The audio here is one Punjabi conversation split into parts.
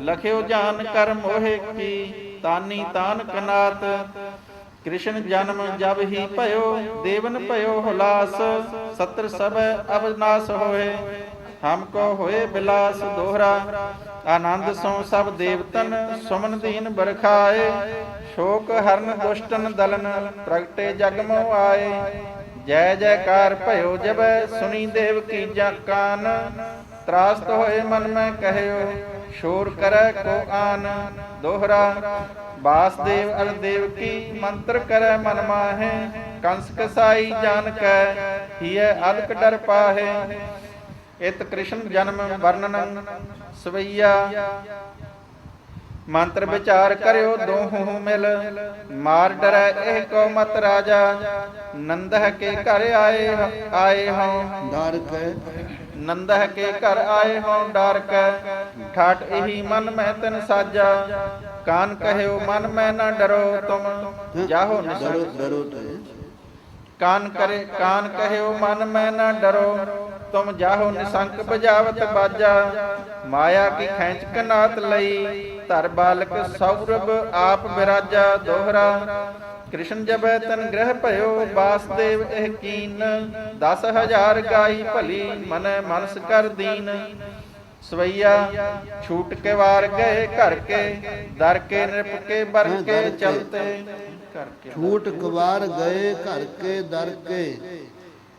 ਲਖਿਓ ਜਾਨ ਕਰ ਮੋਹਿ ਕੀ, ਤਾਨੀ ਤਾਨ ਕਨਾਤ। ਕ੍ਰਿਸ਼ਨ ਜਨਮ ਜਬ ਹੀ ਭਇਓ, ਦੇਵਨ ਭਇਓ ਹੁਲਾਸ, ਸਤਰ ਸਭ ਅਬਨਾਸ ਹੋਏ। ਹਮ ਕੋ ਹੋਏ ਬਿਲਾਸ ਦੋਹਰਾ, ਆਨੰਦ ਸੋ ਸਭ ਦੇਵਤਨ ਸੁਮਨ ਦੀਨ ਬਰਖਾਏ। ਸ਼ੋਕ ਹਰਨ ਦੁਸ਼ਟਨ ਦਲਨ, ਪ੍ਰਗਟੇ ਜਗ ਮੋ ਆਏ। ਜੈ ਜੈਕਾਰ ਭਇਓ ਜਬੈ ਸੁਣੀ ਦੇਵ ਕੀ ਜਾ ਕਾਨ। ਤਰਾਸਤ ਹੋਏ ਮਨ ਮੈਂ ਕਹਿਓ, ਸ਼ੋਰ ਕਰੈ ਕੋ ਆਨ। ਦੋਹਰਾ ਬਾਸਦੇਵ ਅਰ ਦੇਵ ਕੀ ਮੰਤਰ ਕਰੈ ਮਨ ਮਾਹੇ। ਕੰਸ ਕਸਾਈ ਜਾਨ ਕੈ, ਹੀਐ ਅਦਕ ਡਰ ਪਾਹੇ। ਇਤ ਕ੍ਰਿਸ਼ਨ ਜਨਮ ਵਰਣਨ ਸਵਈਆ ਮੰਤਰ ਵਿਚਾਰ ਕਰਿਓ ਦੋਹੂ ਮਿਲ। ਮਾਰ ਡਰੈ ਇਹ ਕੋ ਮਤ ਰਾਜਾ। ਨੰਦਹ ਕੇ ਘਰ ਆਏ ਆਏ ਹਉ। ਡਰ ਕੇ ਨੰਦਹ ਕੇ ਘਰ ਆਏ ਹਉ ਡਰ ਕੈ ਠਾਟ ਇਹੀ ਮਨ ਮੈਂ ਤਨ ਸਾਜਾ। ਕਾਨ ਕਹਿਓ ਮਨ ਮੈਂ ਨਾ ਡਰੋ ਤੁਮ। ਜਾਹੋ ਡਰੋ ਨਿਸੰਗ ਡਰੋ ਤੇ। ਕਾਨ ਕਰੇ ਕਾਨ ਕਹਿਓ ਮਨ ਮੈਂ ਨਾ ਡਰੋ। ਤੁਮ ਜਾਹੋ ਨਿਸੰਕ ਬਜਾਵਤ ਬਾਜਾ ਮਾਇਆ ਕੀ ਖੈਂਚ ਕਨਾਤ ਲਈ ਧਰ ਬਾਲਕ ਸੌਰਭ ਆਪ ਬਿਰਾਜਾ ਦੋਹਰਾ। ਕ੍ਰਿਸ਼ਨ ਜਬੈ ਤਨ ਗ੍ਰਹਿ ਭਇਓ ਬਾਸਦੇਵ ਇਹ ਕੀਨ 10000 ਗਾਈ ਭਲੀ ਮਨੈ ਮਨਸ ਕਰ ਦੀਨ। ਸਵਈਆ ਛੂਟ ਕੇ ਵਾਰ ਗਏ ਘਰ ਕੇ ਦਰ ਕੇ ਨਿਰਪ ਕੇ ਬਰ ਕੇ। ਚਲਤੇ। ਘਰ ਕੇ। ਛੂਟ ਕਵਾਰ ਗਏ ਘਰ ਕੇ ਦਰ ਕੇ।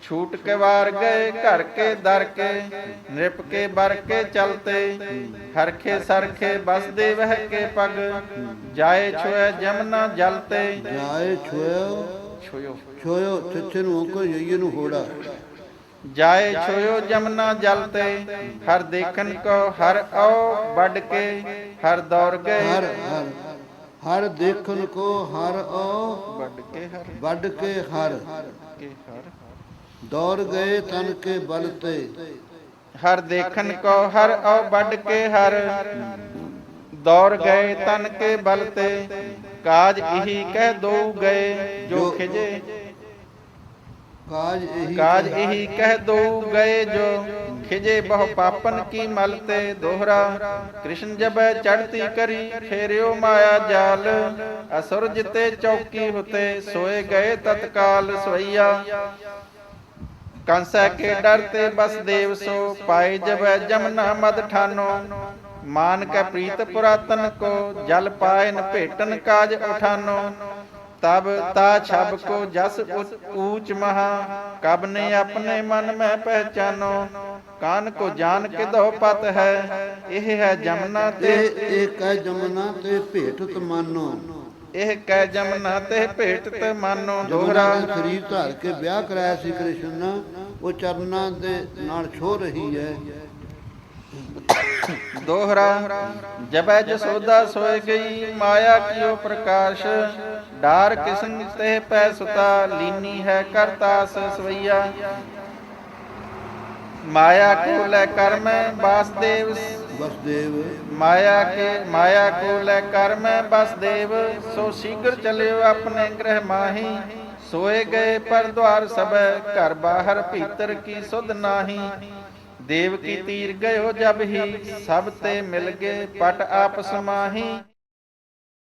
ਛੂਟ ਕੇ ਵਾਰ ਗਏ ਘਰ ਕੇ ਦਰ ਕੇ ਨਿਰਪ ਕੇ ਬਰ ਕੇ ਚਲਤੇ। ਹਰਖੇ ਸਰਖੇ ਬਸਦੇ ਵਹਿ ਕੇ ਪਗ ਜਾਏ ਛੋਏ ਜਮਨਾ ਜਲਤੇ। ਜਾਏ ਛੋਇਓ ਛੋਇਓ। ਛੋਇਓ ਛਿੱਛੇ ਨੂੰ ਕੋ ਯਈ ਨੂੰ ਹੋੜਾ। ਜਾਏ ਛੋਇਓ ਜਮਨਾ ਜਲਤੇ ਹਰ ਦੇਖਨ ਕੋ ਹਰ ਆਓ ਵੱਡ ਕੇ ਹਰ ਦੌਰ ਗਏ। ਹਰ ਹਰ ਹਰ ਦੇਖਣ ਕੋ ਹਰ ਓ ਵੱਡ ਕੇ ਹਰ। ਵੱਡ ਕੇ ਹਰ। ਕੇ ਹਰ। ਦੌੜ ਗਏ ਤਨ ਕੇ ਬਲ ਤੇ। ਹਰ ਦੇਖਨ ਕੋ ਹਰ ਆਓ ਵੱਡ ਕੇ ਹਰ। ਦੌੜ ਗਏ ਤਨ ਕੇ ਬਲ ਤੇ। ਕਾਜ ਇਹੀ ਕਹਿ ਦੋ ਗਏ ਜੋ ਖਿਜੇ। ਕਾਜ ਇਹੀ ਕਾਜ ਇਹੀ ਕਹਿ ਦੋ ਗਏ ਜੋ ਖਿਜੇ। ਬਹੁ ਪਾਪਨ ਕੀ ਮਲ ਤੇ ਦੋਹਰਾ। ਕ੍ਰਿਸ਼ਨ ਜਬੈ ਚੜਤੀ ਕਰੀ ਫੇਰਿਓ ਮਾਇਆ ਜਾਲ। ਅਸੁਰ ਜਿਤੇ ਚੌਕੀ ਹੁਤੇ ਸੋਏ ਗਏ ਤਤਕਾਲ ਸਵਈਆ। ਕੰਸੈ ਕੇ ਡਰ ਤੇ ਬਸ ਦੇਵ ਸੋ ਪਾਏ ਜਬੈ ਜਮਨਾ ਮਦ ਠਾਨੋ। ਮਾਨ ਕੈ ਪ੍ਰੀਤ ਪੁਰਾਤਨ ਕੋ ਜਲ ਪਾਇਨ ਭੇਟਨ ਕਾਜ ਉਠਾਨੋ। ਤਬ ਤਾ ਛਬ ਕੋ ਜਸ ਉਚ- ਊਚ ਮਹਾ। ਕਬ ਨੇ ਆਪਣੇ ਮਨ ਮੈਂ ਪਹਿਚਾਨੋ। ਕਾਨ ਕੋ ਜਾਨ ਕਿਦੋ ਪਤ ਹੈ। ਇਹ ਹੈ ਜਮਨਾ ਤੇ ਇਹ ਕਹਿ ਜਮਨਾ ਤੇ ਭੇਟਤ ਮਾਨੋ ਇਹ ਕਹਿ ਜਮਨਾ ਤੇ ਭੇਟ ਤੇ ਮਾਨੋ ਦੋਹਰਾ। ਸਰੀਰ ਧਾਰ ਕੇ ਵਿਆਹ ਕਰਾਇਆ ਸੀ ਕ੍ਰਿਸ਼ਨ ਉਹ ਚਰਨਾਂ ਦੇ ਨਾਲ ਛੋ ਰਹੀ ਹੈ। ਦੋਹਰਾ ਜਬੈ ਜਸੋਦਾ ਸੋਏ ਗਈ ਮਾਇਆ ਕੀਓ ਪ੍ਰਕਾਸ਼। ਡਾਰ ਕਿਸਨ ਤੇ ਪੈ ਸੁਤਾ ਲੀਨੀ ਹੈ ਕਰਤਾਸ ਸਵਈਆ। ਮਾਇਆ ਕੋ ਲੈ ਕਰ ਮੈਂ ਬਾਸਦੇਵ ਵਸਦੇਵ ਮਾਇਆ ਕੇ, ਮਾਇਆ ਕੋ ਲੈ ਕਰ ਮੈਂ ਬਸਦੇਵ। ਸੋ ਸ਼ੀਘਰ ਚਲਿਓ ਆਪਣੇ ਗ੍ਰਹਿ ਮਾਹੀ। ਸੋਏ ਗਏ ਪਰ ਦਵਾਰ ਸਭੈ, ਘਰ ਬਾਹਰ ਭੀਤਰ ਕੀ ਸੁਧ ਨਾਹੀ। ਦੇਵ ਕੀ ਤੀਰ ਗਇਓ ਜਬ ਹੀ, ਸਭ ਤੇ ਮਿਲ ਗਏ ਪਟ ਆਪ ਸਮਾਹੀ।